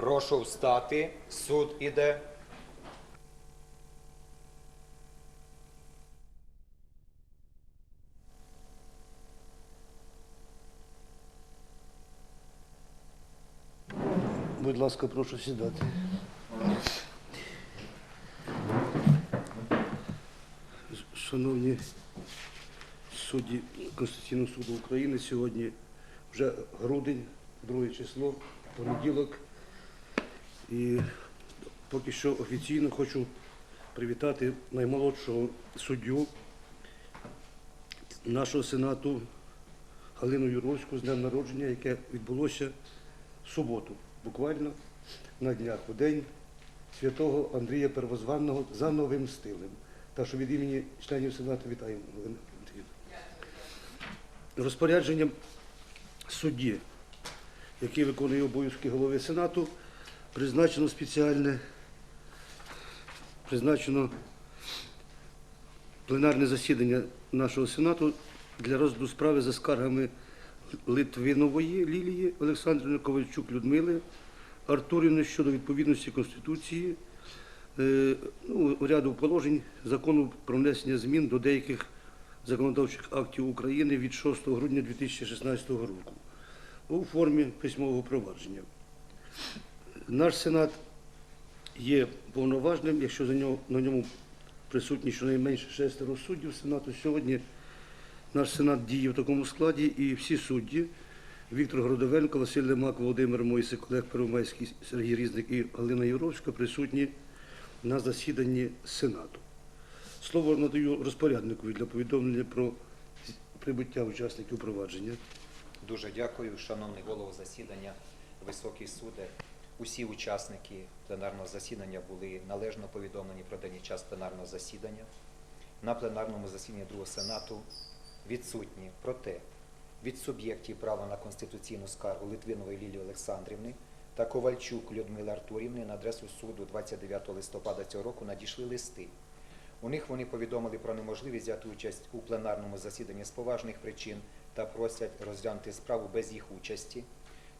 Прошу встати. Суд іде. Будь ласка, прошу сідати. Шановні судді Конституційного суду України, сьогодні вже грудень, друге число, понеділок. І поки що офіційно хочу привітати наймолодшого суддю нашого сенату Галину Юровську з днем народження, яке відбулося в суботу, буквально на днях у день святого Андрія Первозванного за новим стилем. Так що від імені членів Сенату вітаємо Галину Андріївну. Розпорядженням судді, який виконує обов'язки голови Сенату, призначено спеціальне, призначено пленарне засідання нашого Сенату для розгляду справи за скаргами Литвинової Лілії, Олександрівни Ковальчук Людмили, Артурівни щодо відповідності Конституції е, ну, ряду положень закону про внесення змін до деяких законодавчих актів України від 6 грудня 2016 року у формі письмового провадження. Наш Сенат є повноважним, якщо за нього, на ньому присутні щонайменше шестеро суддів Сенату. Сьогодні наш Сенат діє в такому складі, і всі судді Віктор Городовенко, Василь Лемак, Володимир Мойсик, Олег Первомайський, Сергій Різник і Галина Юровська присутні на засіданні Сенату. Слово надаю розпорядникові для повідомлення про прибуття учасників провадження. Дуже дякую, шановний голово засідання, високий суде. Усі учасники пленарного засідання були належно повідомлені про даний час пленарного засідання. На пленарному засіданні Другого Сенату відсутні проте від суб'єктів права на конституційну скаргу Литвинової Лілії Олександрівни та Ковальчук Людмили Артурівни на адресу суду 29 листопада цього року надійшли листи. У них вони повідомили про неможливість взяти участь у пленарному засіданні з поважних причин та просять розглянути справу без їх участі.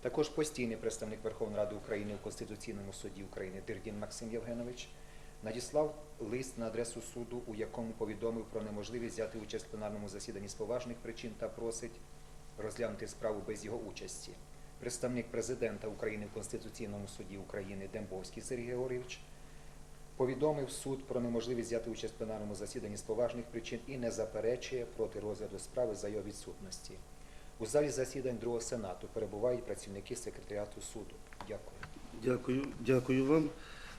Також постійний представник Верховної Ради України у Конституційному суді України Дирдін Максим Євгенович надіслав лист на адресу суду, у якому повідомив про неможливість взяти участь в пленарному засіданні з поважних причин та просить розглянути справу без його участі. Представник президента України в Конституційному суді України Дембовський Сергій Георгійович повідомив суд про неможливість взяти участь в пленарному засіданні з поважних причин і не заперечує проти розгляду справи за його відсутності. У залі засідань Другого Сенату перебувають працівники секретаріату суду. Дякую. Дякую, дякую вам.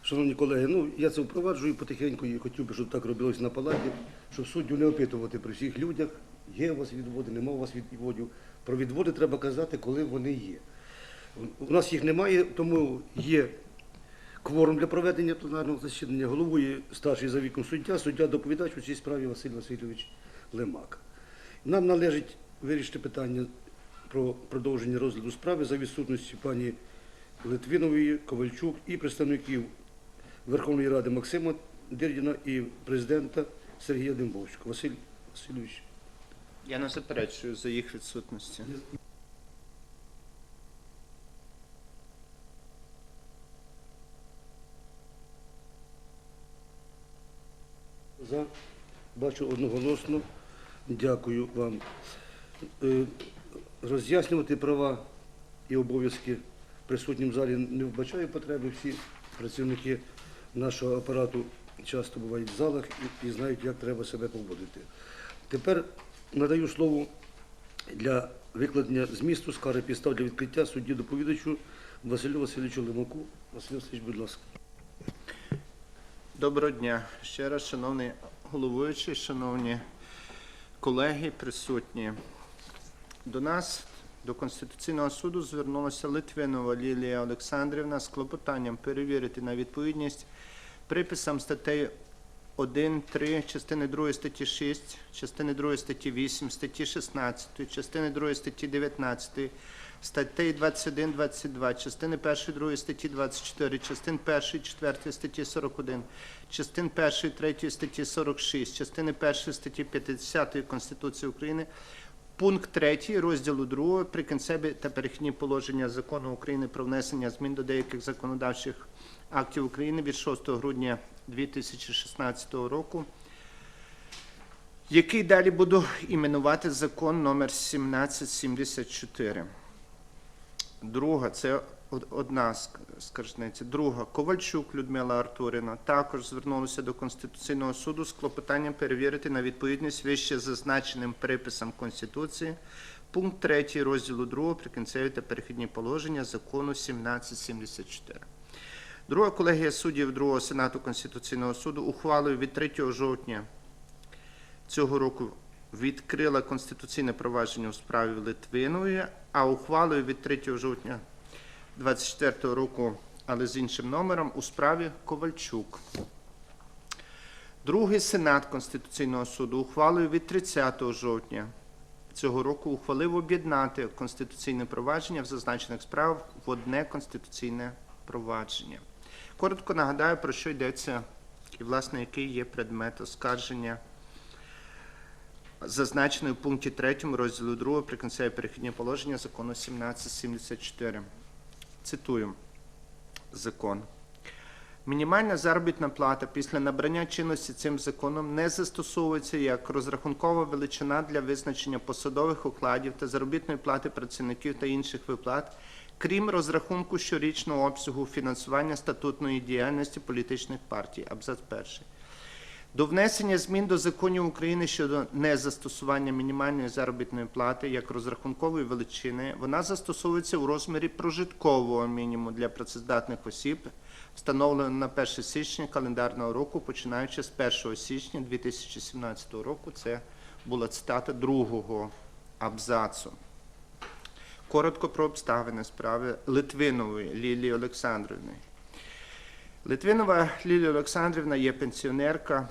Шановні колеги, ну я це впроваджую потихеньку і хотів би, щоб так робилось на палаті, щоб суддю не опитувати при всіх людях, є у вас відводи, нема у вас відводів. Про відводи треба казати, коли вони є. У нас їх немає, тому є кворум для проведення пленарного засідання. Головує старший за віком суддя, суддя доповідач у цій справі Василь Васильович Лемак. Нам належить вирішити питання про продовження розгляду справи за відсутності пані Литвинової, Ковальчук і представників Верховної Ради Максима Дирдіна і президента Сергія Дембовського. Василь Васильович. Я не заперечую за їх відсутності. За. Бачу одноголосно. Дякую вам. Е, Роз'яснювати права і обов'язки присутнім в залі не вбачаю потреби. Всі працівники нашого апарату часто бувають в залах і, знають, як треба себе поводити. Тепер надаю слово для викладення змісту скари підстав для відкриття судді доповідачу Василю Васильовичу Лимаку. Василь Васильович, будь ласка. Доброго дня. Ще раз, шановний головуючий, шановні колеги, присутні. До нас, до Конституційного суду, звернулася Литвинова Лілія Олександрівна з клопотанням перевірити на відповідність приписам статей 1, 3, частини 2 статті 6, частини 2 статті 8, статті 16, частини 2 статті 19, статей 21, 22, частини 1, 2 статті 24, частин 1, 4 статті 41, частин 1, 3 статті 46, частини 1 статті 50 Конституції України пункт 3 розділу 2 прикінцеві та перехідні положення закону України про внесення змін до деяких законодавчих актів України від 6 грудня 2016 року, який далі буду іменувати закон номер 1774. Друга це одна ск- скаржниця. Друга Ковальчук Людмила Артурівна також звернулася до Конституційного суду з клопотанням перевірити на відповідність вище зазначеним приписам Конституції пункт 3 розділу 2 прикінцеві та перехідні положення закону 1774. Друга колегія суддів Другого Сенату Конституційного суду ухвалою від 3 жовтня цього року відкрила конституційне провадження у справі Литвинової, а ухвалою від 3 жовтня 24 року, але з іншим номером, у справі Ковальчук. Другий Сенат Конституційного суду ухвалою від 30 жовтня цього року ухвалив об'єднати конституційне провадження в зазначених справах в одне конституційне провадження. Коротко нагадаю, про що йдеться і, власне, який є предмет оскарження зазначений в пункті 3 розділу 2 прикінцеві перехідні положення закону 1774. Цитую закон. Мінімальна заробітна плата після набрання чинності цим законом не застосовується як розрахункова величина для визначення посадових окладів та заробітної плати працівників та інших виплат, крім розрахунку щорічного обсягу фінансування статутної діяльності політичних партій. Абзац перший. До внесення змін до законів України щодо незастосування мінімальної заробітної плати як розрахункової величини, вона застосовується у розмірі прожиткового мінімуму для працездатних осіб, встановленого на 1 січня календарного року, починаючи з 1 січня 2017 року. Це була цитата другого абзацу. Коротко про обставини справи Литвинової Лілії Олександрівни. Литвинова Лілія Олександрівна є пенсіонерка,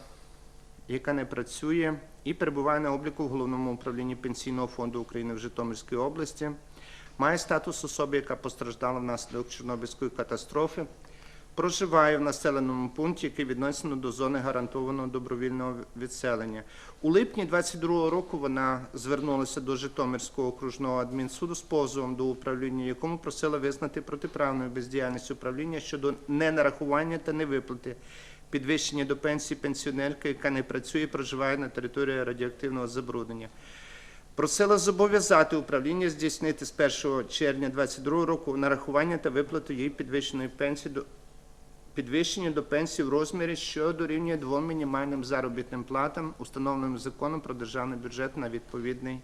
яка не працює і перебуває на обліку в головному управлінні Пенсійного фонду України в Житомирській області, має статус особи, яка постраждала внаслідок Чорнобильської катастрофи, проживає в населеному пункті, який віднесено до зони гарантованого добровільного відселення. У липні 22 року вона звернулася до Житомирського окружного адмінсуду з позовом до управління, якому просила визнати протиправною бездіяльність управління щодо ненарахування та невиплати підвищення до пенсії пенсіонерки, яка не працює і проживає на території радіоактивного забруднення. Просила зобов'язати управління здійснити з 1 червня 2022 року нарахування та виплату їй підвищеної пенсії до підвищення до пенсії в розмірі, що дорівнює двом мінімальним заробітним платам, установленим законом про державний бюджет на відповідний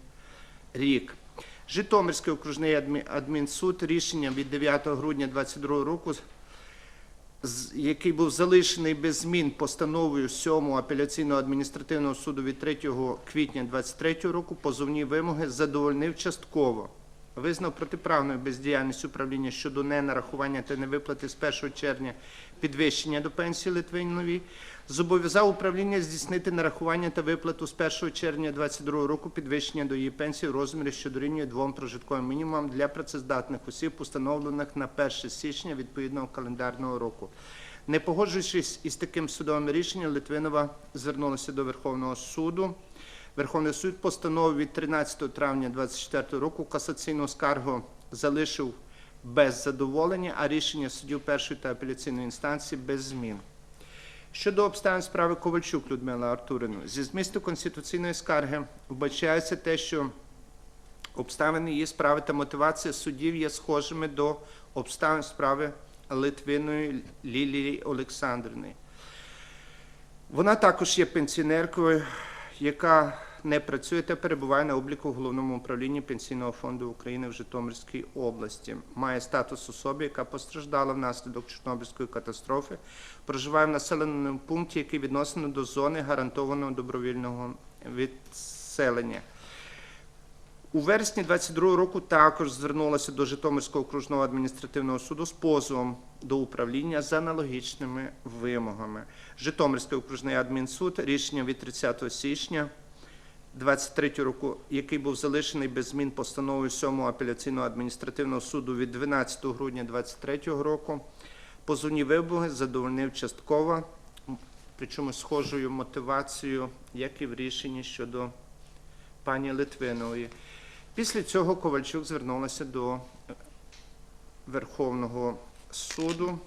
рік. Житомирський окружний адмінсуд рішенням від 9 грудня 2022 року, який був залишений без змін постановою 7 апеляційного адміністративного суду від 3 квітня 2023 року, позовні вимоги задовольнив частково. Визнав протиправною бездіяльність управління щодо ненарахування та невиплати з 1 червня підвищення до пенсії Литвиновій, зобов'язав управління здійснити нарахування та виплату з 1 червня 2022 року підвищення до її пенсії в розмірі, що дорівнює двом прожитковим мінімумам для працездатних осіб, установлених на 1 січня відповідного календарного року. Не погоджуючись із таким судовим рішенням, Литвинова звернулася до Верховного суду. Верховний суд постановив від 13 травня 2024 року касаційну скаргу залишив без задоволення, а рішення судів першої та апеляційної інстанції без змін. Щодо обставин справи Ковальчук Людмила Артурину, зі змісту конституційної скарги вбачається те, що обставини її справи та мотивація суддів є схожими до обставин справи Литвиної Лілії Олександрівни. Вона також є пенсіонеркою, яка не працює та перебуває на обліку в головному управлінні Пенсійного фонду України в Житомирській області. Має статус особи, яка постраждала внаслідок Чорнобильської катастрофи, проживає в населеному пункті, який відносено до зони гарантованого добровільного відселення. У вересні 22 року також звернулася до Житомирського окружного адміністративного суду з позовом до управління з аналогічними вимогами. Житомирський окружний адмінсуд рішенням від 30 січня 23 року, який був залишений без змін постановою 7 апеляційного адміністративного суду від 12 грудня 23 року, позовні вимоги задовольнив частково, причому схожою мотивацією, як і в рішенні щодо пані Литвинової. Після цього Ковальчук звернулася до Верховного суду,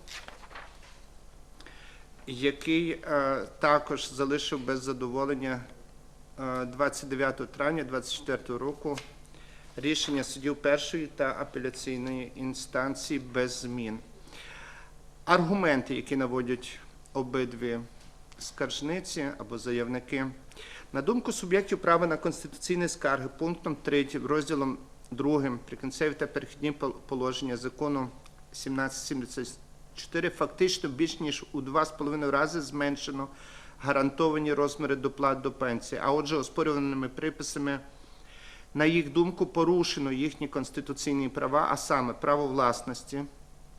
який е, також залишив без задоволення 29 травня 2024 року рішення судів першої та апеляційної інстанції без змін. Аргументи, які наводять обидві скаржниці або заявники, на думку суб'єктів права на конституційні скарги, пунктом 3 розділом 2 прикінцеві та перехідні положення закону 1774 фактично більш ніж у 2,5 рази зменшено гарантовані розміри доплат до пенсії, а отже, оспорюваними приписами на їх думку, порушено їхні конституційні права, а саме право власності,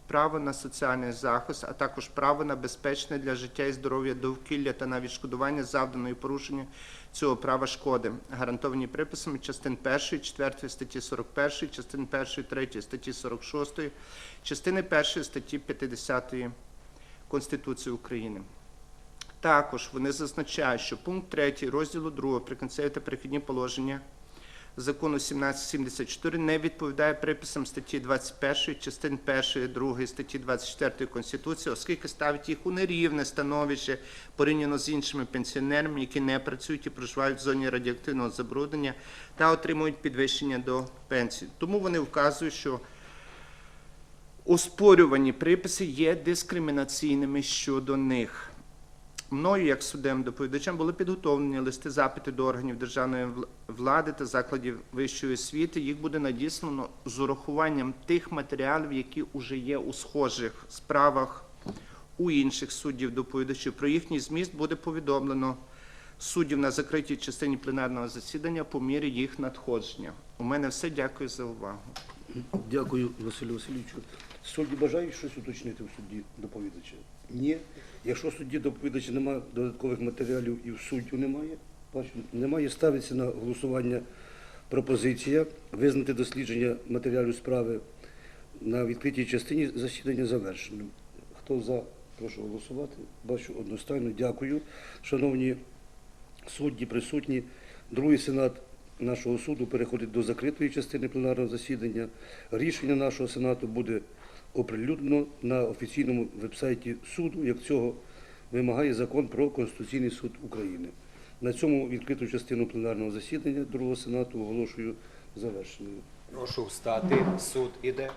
право на соціальний захист, а також право на безпечне для життя і здоров'я довкілля та на відшкодування завданої порушення цього права шкоди, гарантовані приписами частин 1, 4 статті 41, частин 1, 3 статті 46, частини 1 статті 50 Конституції України. Також вони зазначають, що пункт 3 розділу 2 прикінцеві та перехідні положення закону 1774 не відповідає приписам статті 21, частин 1, 2 статті 24 Конституції, оскільки ставить їх у нерівне становище порівняно з іншими пенсіонерами, які не працюють і проживають в зоні радіоактивного забруднення та отримують підвищення до пенсії. Тому вони вказують, що оспорювані приписи є дискримінаційними щодо них. Мною, як судем доповідачем, були підготовлені листи запити до органів державної влади та закладів вищої освіти. Їх буде надіслано з урахуванням тих матеріалів, які вже є у схожих справах у інших суддів доповідачів. Про їхній зміст буде повідомлено суддів на закритій частині пленарного засідання по мірі їх надходження. У мене все. Дякую за увагу. Дякую, Василю Васильовичу. Судді бажають щось уточнити в суді доповідача? Ні. Якщо судді доповідача немає додаткових матеріалів і в суддю немає, немає, ставиться на голосування пропозиція визнати дослідження матеріалів справи на відкритій частині засідання завершеним. Хто за, прошу голосувати. Бачу одностайно. Дякую. Шановні судді, присутні. Другий сенат нашого суду переходить до закритої частини пленарного засідання. Рішення нашого сенату буде оприлюднено на офіційному вебсайті суду, як цього вимагає закон про Конституційний суд України. На цьому відкриту частину пленарного засідання другого сенату оголошую завершеною. Прошу встати. Суд іде.